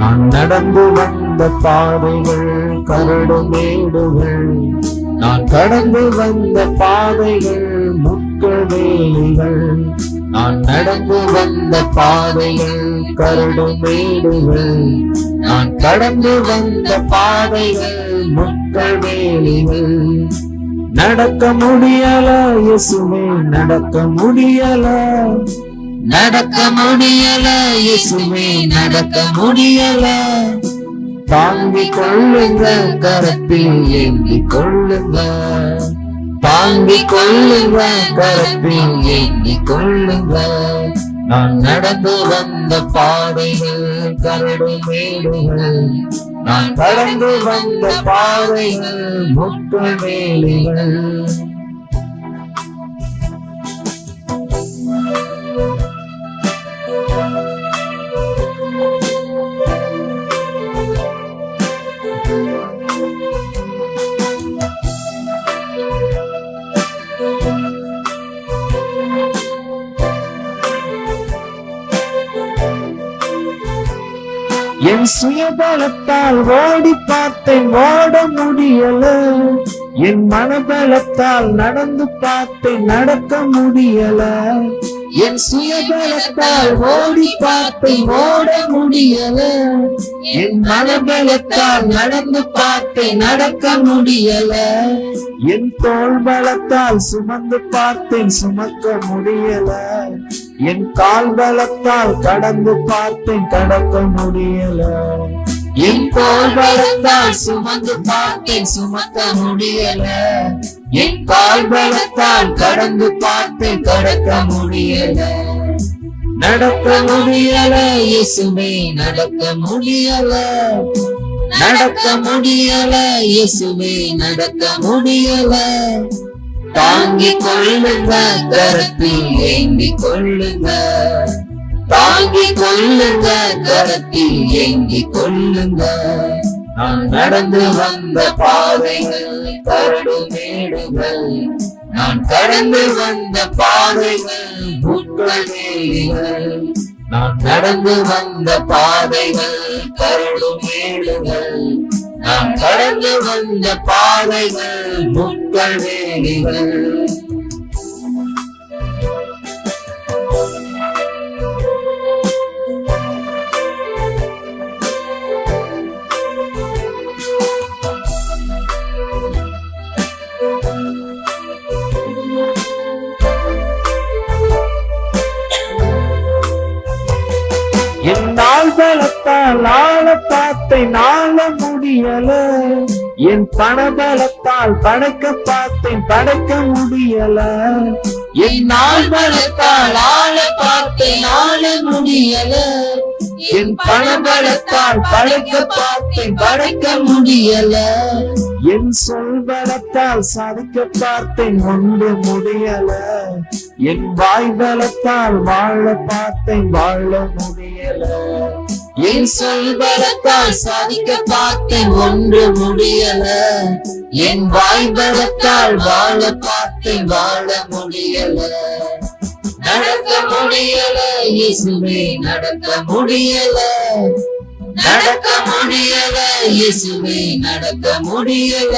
நான் நடந்து வந்த பாதைகள் கரடு மேடுகள் நான் கடந்து வந்த பாதைகள் முட்கள் வேலிகள் நான் நடந்து வந்த பாதைகள் கரடு மேடுகள் நான் கடந்து வந்த பாதைகள் முட்கள் வேலிகள் நடக்க முடியல இயேசுவே நடக்க முடியல? நடக்க முடியல இயேசுவே நடக்க முடியல? தாங்கிக் கொள்ளுங்க கரத்தில் ஏந்திக் கொள்ளுங்க தாங்கிக் கொள்ளுங்க கரத்தில் ஏந்திக் கொள்ளுங்க நான் நடந்து வந்த பாதைகள் கரடு மேடுகள். நான் கடந்து வந்த பாதைகள் முட்டு வேலிகள் என் சுயபலத்தால் ஓடி பார்த்தேன் ஓட முடியல. என் மனபலத்தால் நடந்து பார்த்தேன் நடக்க முடியல. என் சுயபலத்தால் ஓடி பார்த்தேன் ஓட முடியல. என் மனபலத்தால் நடந்து பார்த்தேன் நடக்க முடியல. என் தோல் பலத்தால் சுமந்து பார்த்தேன் சுமக்க முடியல. என் கால் பலத்தால் கடந்து பார்த்தேன் கடக்க முடியல. என் கால் பலத்தால் சுமந்து பார்த்தேன் சுமக்க முடியல. என் கால் பலத்தால் கடந்து பார்த்தேன் கடக்க முடியல. நடக்க முடியல இயேசுவே நடக்க முடியல. நடக்க முடியல இயேசுவே நடக்க முடியல. தாங்கிக் கொள்ளுங்க கரத்தில் ஏந்திக் கொள்ளுங்க தாங்கிக் கொள்ளுங்க கரத்தில் ஏந்திக் கொள்ளுங்க நான் நடந்து வந்த பாதைகள் கரடு மேடுகள் நான் கடந்து வந்த பாதைகள் புட்கள் வேலிகள் நான் நடந்து வந்த பாதைகள் கரடு மேடுகள் நாம் கடந்து வந்த பாதைகள் முட்கள் வேலிகள் என் நாள் பலத்தால் ஆள பார்த்தேன் நாள முடியல. என் பண பலத்தால் படைக்க பார்த்தேன் படைக்க முடியல. என் நாள் பலத்தால் ஆள பார்த்தேன் ஆள முடியல. என் பண பலத்தால் படைக்க பார்த்தேன் படைக்க முடியல. என் சொல் பலத்தால் சாதிக்க பார்த்தேன் ஒன்று முடியல. என் வாய் பலத்தால் வாழ பார்த்தேன் வாழ முடியல. என் சொல்வரத்தால் சாதிக்க பார்த்தேன் ஒன்று முடியல. என் வாய்வரத்தால் வாழ பார்த்தேன் வாழ முடியல. நடக்க முடியல இயேசுவே நடக்க முடியல. நடக்க முடியல இயேசுவே நடக்க முடியல.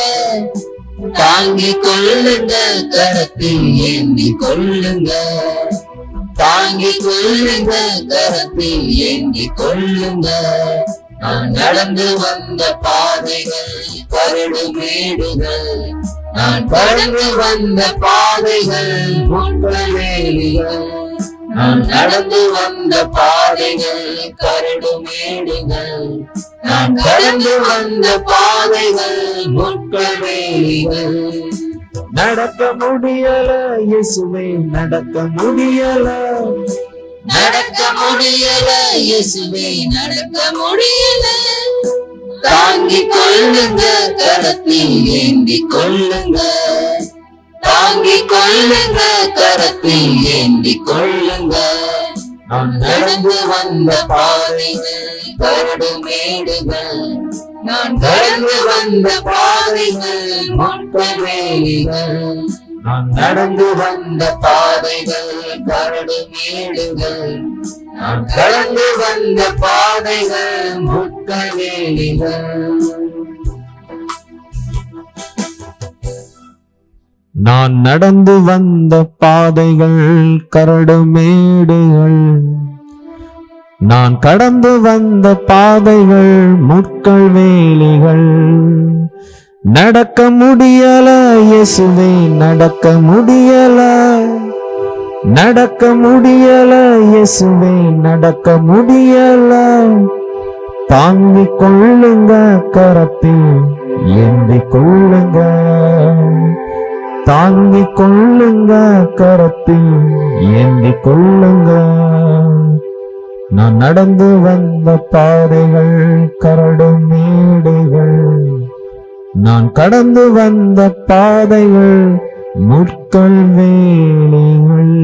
தாங்கிக் கொள்ளுங்க கரத்தில் ஏந்தி கொள்ளுங்க. தாங்கிக் கொள்ளுங்க கரத்தில் ஏங்கிக் கொள்ளுங்க. நான் நடந்து வந்த பாதைகள் கரடு மேடுகள். நான் கடந்து வந்த பாதைகள் முட்கள் நான் நடந்து வந்த பாதைகள் கரடு மேடுகள். நான் கடந்து வந்த பாதைகள் முட்கள் நடக்க முடியல இயேசுவே நடக்க முடியல. நடக்க முடியல இயேசுவே நடக்க முடியல. தாங்கிக் கொள்ளுங்க கரத்தில் ஏந்திக் கொள்ளுங்க. தாங்கிக் கொள்ளுங்க கரத்தில் ஏந்திக் கொள்ளுங்க. நான் நடந்து வந்த பாதைகள் கரடு மேடுகள் நான் கடந்து வந்த பாதைகள் நான் நடந்து வந்த பாதைகள் கரடு மேடுகள். நான் கடந்து வந்த பாதைகள் நான் நடந்து வந்த பாதைகள் கரடு மேடுகள். நான் கடந்து வந்த பாதைகள் முட்கள் வேலிகள். நடக்க முடியல இயேசுவே நடக்க முடியல. நடக்க முடியல இயேசுவே நடக்க முடியல. தாங்கிக் கொள்ளுங்க கரத்தில் ஏந்திக் கொள்ளுங்க. தாங்கிக் கொள்ளுங்க கரத்தில் ஏந்திக் கொள்ளுங்க. நான் நடந்து வந்த பாதைகள் கரடு மேடுகள். நான் கடந்து வந்த பாதைகள் முட்கள் வேலைகள்.